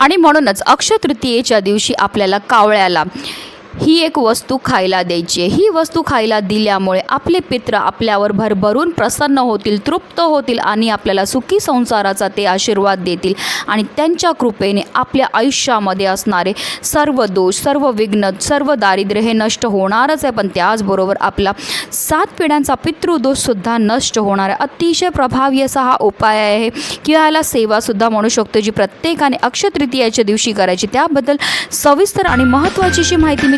आणि म्हणूनच अक्षय तृतीयेच्या दिवशी आपल्याला कावळ्याला ही एक वस्तू खायला द्यायची आहे. ही वस्तू खायला दिल्यामुळे आपले पित्र आपल्यावर भरभरून प्रसन्न होतील तृप्त होतील आणि आपल्याला सुखी संसाराचा ते आशीर्वाद देतील. आणि त्यांच्या कृपेने आपल्या आयुष्यामध्ये असणारे सर्व दोष सर्व विघ्न सर्व दारिद्र्य हे नष्ट होणारच आहे. पण त्याचबरोबर आपला सात पिढ्यांचा पितृदोषसुद्धा नष्ट होणार आहे. अतिशय प्रभावी असा हा उपाय आहे किंवा याला सेवासुद्धा म्हणू शकतो जी प्रत्येकाने अक्षतृतीयाच्या दिवशी करायची. त्याबद्दल सविस्तर आणि महत्त्वाची अशी माहिती मी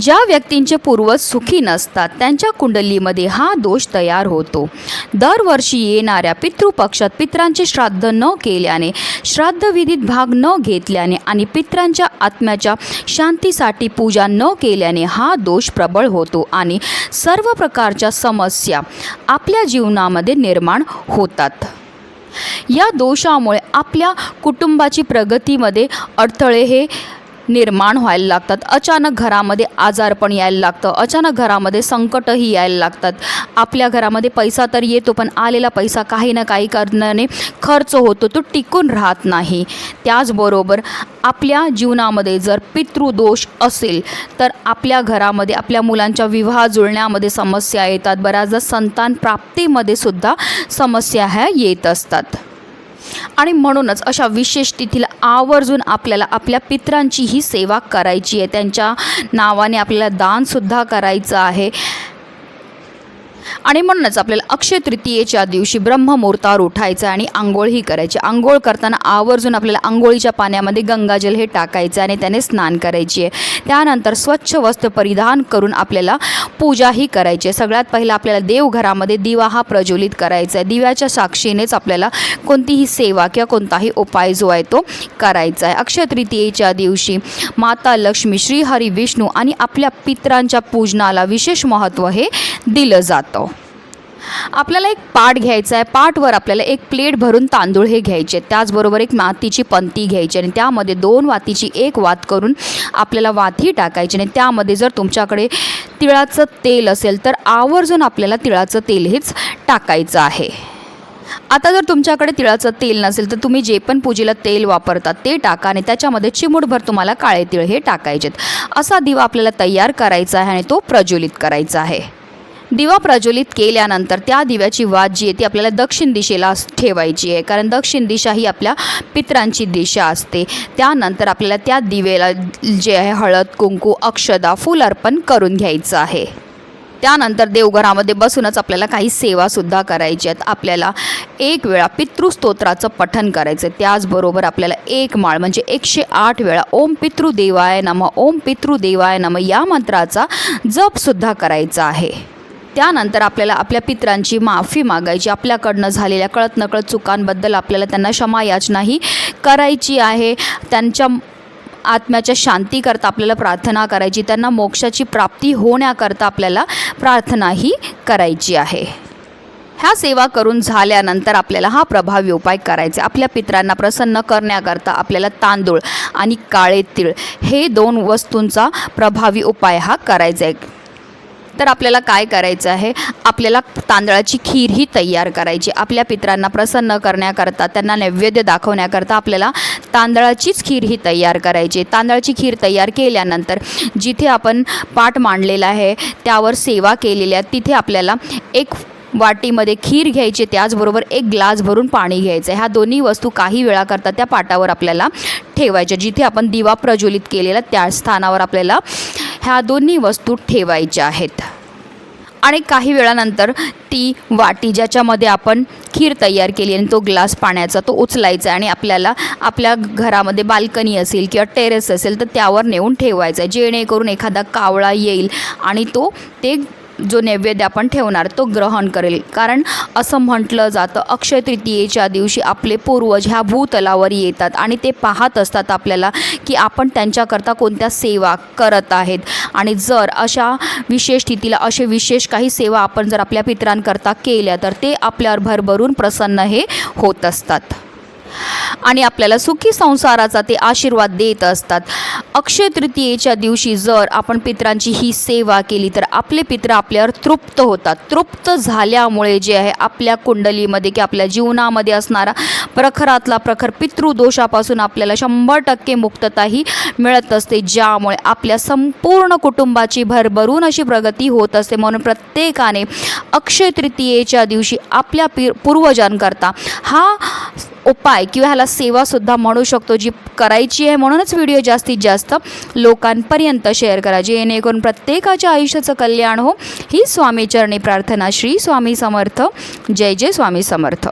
ज्या व्यक्तींचे पूर्वज सुखी नसतात त्यांच्या कुंडलीमध्ये हा दोष तयार होतो. दरवर्षी येणाऱ्या पितृपक्षात पित्रांचे श्राद्ध न केल्याने श्राद्धविधीत भाग न घेतल्याने आणि पित्रांच्या आत्म्याच्या शांतीसाठी पूजा न केल्याने हा दोष प्रबळ होतो आणि सर्व प्रकारच्या समस्या आपल्या जीवनामध्ये निर्माण होतात. या दोषामुळे आपल्या कुटुंबाची प्रगतीमध्ये अडथळे हे निर्माण व्हायला लागतात. अचानक घरामध्ये आजारपण यायला लागतं. अचानक घरामध्ये संकटही यायला लागतात. आपल्या घरामध्ये पैसा तर येतो पण आलेला पैसा काही ना काही कारणाने खर्च होतो. तो टिकून राहत नाही. त्याचबरोबर आपल्या जीवनामध्ये जर पितृदोष असेल तर आपल्या घरामध्ये आपल्या मुलांच्या विवाह जुळण्यामध्ये समस्या येतात. बऱ्याचदा संतान प्राप्तीमध्ये सुद्धा समस्या ह्या येत असतात. आणि म्हणूनच अशा विशेष तिथीला आवर्जून आपल्याला आपल्या पित्रांची ही सेवा करायची आहे. त्यांच्या नावाने आपल्याला दानसुद्धा करायचं आहे. आणि म्हणूनच आपल्याला अक्षय तृतीयेच्या दिवशी ब्रह्ममुहूर्तावर उठायचं आणि आंघोळही करायची. आंघोळ करताना आवर्जून आपल्याला आंघोळीच्या पाण्यामध्ये गंगाजल हे टाकायचं आणि त्याने स्नान करायची. आहे त्यानंतर स्वच्छ वस्त्र परिधान करून आपल्याला पूजाही करायची. आहे सगळ्यात पहिलं आपल्याला देवघरामध्ये दिवा हा प्रज्वलित करायचा. आहे दिव्याच्या साक्षीनेच आपल्याला कोणतीही सेवा किंवा कोणताही उपाय जो आहे तो करायचा आहे. अक्षय तृतीयेच्या दिवशी माता लक्ष्मी श्रीहरी विष्णू आणि आपल्या पित्रांच्या पूजनाला विशेष महत्त्व हे दिलं जातं. आपल्याला एक पाट घ्यायचा आहे पाटवर आपल्याला एक प्लेट भरून तांदूळ हे घ्यायचे. त्याचबरोबर एक मातीची पंती घ्यायची आणि त्यामध्ये दोन वातीची एक वात करून आपल्याला वाती टाकायची आणि त्यामध्ये जर तुमच्याकडे तिळाचं तेल असेल तर आवर्जून आपल्याला तिळाचं तेल हेच टाकायचं आहे. आता जर तुमच्याकडे तिळाचं तेल नसेल तर तुम्ही जे पण पूजेला तेल वापरता ते टाका आणि त्याच्यामध्ये चिमूटभर तुम्हाला काळे तिळ हे टाकायचेत. असा दिवा आपल्याला तयार करायचा आहे आणि तो प्रज्वलित करायचा आहे. दिवा प्रज्वलित केल्यानंतर त्या दिव्याची वात जी आहे ती आपल्याला दक्षिण दिशेला ठेवायची आहे. कारण दक्षिण दिशा ही आपल्या पित्रांची दिशा असते. त्यानंतर आपल्याला त्या दिवेला जे आहे हळद कुंकू अक्षदा फूल अर्पण करून घ्यायचं आहे. त्यानंतर देवघरामध्ये बसूनच आपल्याला काही सेवासुद्धा करायची आहेत. आपल्याला एक वेळा पितृस्तोत्राचं पठन करायचं आहे त्याचबरोबर आपल्याला एक माळ म्हणजे एकशे आठ वेळा ओम पितृदेवाय नम ओम पितृदेवाय नम या मंत्राचा जपसुद्धा करायचा आहे. त्यानंतर आपल्याला आपल्या पित्रांची माफी मागायची. आपल्याकडनं झालेल्या कळत नकळत चुकांबद्दल आपल्याला त्यांना क्षमायाचनाही करायची आहे. त्यांच्या आत्म्याच्या शांतीकरता आपल्याला प्रार्थना करायची. त्यांना मोक्षाची प्राप्ती होण्याकरता आपल्याला प्रार्थनाही करायची आहे. ह्या सेवा करून झाल्यानंतर आपल्याला हा प्रभावी उपाय करायचा. आपल्या पित्रांना प्रसन्न करण्याकरता आपल्याला तांदूळ आणि काळे तीळ हे दोन वस्तूंचा प्रभावी उपाय हा करायचा आहे. तर आपल्याला काय करायचं आहे? आपल्याला तांदळाची खीर ही तयार करायची. आपल्या पित्रांना प्रसन्न करण्याकरता त्यांना नैवेद्य दाखवण्याकरता आपल्याला तांदळाचीच खीर ही तयार करायची. तांदळाची खीर तयार केल्यानंतर जिथे आपण पाठ मांडलेला आहे त्यावर सेवा केलेल्या तिथे आपल्याला एक वाटीमध्ये खीर घ्यायची त्याचबरोबर एक ग्लास भरून पाणी घ्यायचं ह्या दोन्ही वस्तू काही वेळाकरता त्या पाटावर आपल्याला ठेवायच्या. जिथे आपण दिवा प्रज्वलित केलेला त्या स्थानावर आपल्याला ह्या दोन्ही वस्तू ठेवायच्या आहेत. आणि काही वेळानंतर ती वाटी ज्याच्यामध्ये आपण खीर तयार केली आणि तो ग्लास पाण्याचा तो उचलायचा आणि आपल्याला आपल्या घरामध्ये बाल्कनी असेल किंवा टेरेस असेल तर त्यावर नेऊन ठेवायचं आहे जेणेकरून एखादा कावळा येईल आणि तो ते जो नैवेद्य आपण ठेवणार तो ग्रहण करेल. कारण असं म्हटलं जातं अक्षय तृतीयेच्या दिवशी आपले पूर्वज ह्या भूतलावर येतात आणि ते पाहत असतात आपल्याला की आपण त्यांच्याकरता कोणत्या सेवा करत आहेत. आणि जर अशा विशेष स्थितीला असे विशेष काही सेवा आपण जर आपल्या पित्रांकरता केल्या तर ते आपल्यावर भरभरून प्रसन्न हे होत असतात. आणि आपल्याला सुखी संसाराचा ते आशीर्वाद देत असतात. अक्षय तृतीयेच्या दिवशी जर आपण पित्रांची ही सेवा केली तर आपले पित्र आपल्यावर तृप्त होतात. तृप्त झाल्यामुळे जे आहे आपल्या कुंडलीमध्ये की आपल्या जीवनामध्ये असणारा प्रखरातला प्रखर पितृदोषापासून आपल्याला शंभर टक्के मुक्तता ही मिळत असते. ज्यामुळे आपल्या संपूर्ण कुटुंबाची भरभरून अशी प्रगती होत असते. म्हणून प्रत्येकाने अक्षय तृतीयेच्या दिवशी आपल्या पि पूर्वजांकरता हा उपाय किंवा ह्याला सेवासुद्धा म्हणू शकतो जी करायची आहे म्हणूनच व्हिडिओ जास्तीत जास्त लोकांपर्यंत शेअर करा. जेणेकरून प्रत्येकाच्या आयुष्याचं कल्याण हो. ही स्वामीचरणी प्रार्थना श्री स्वामी समर्थ. जय जय स्वामी समर्थ.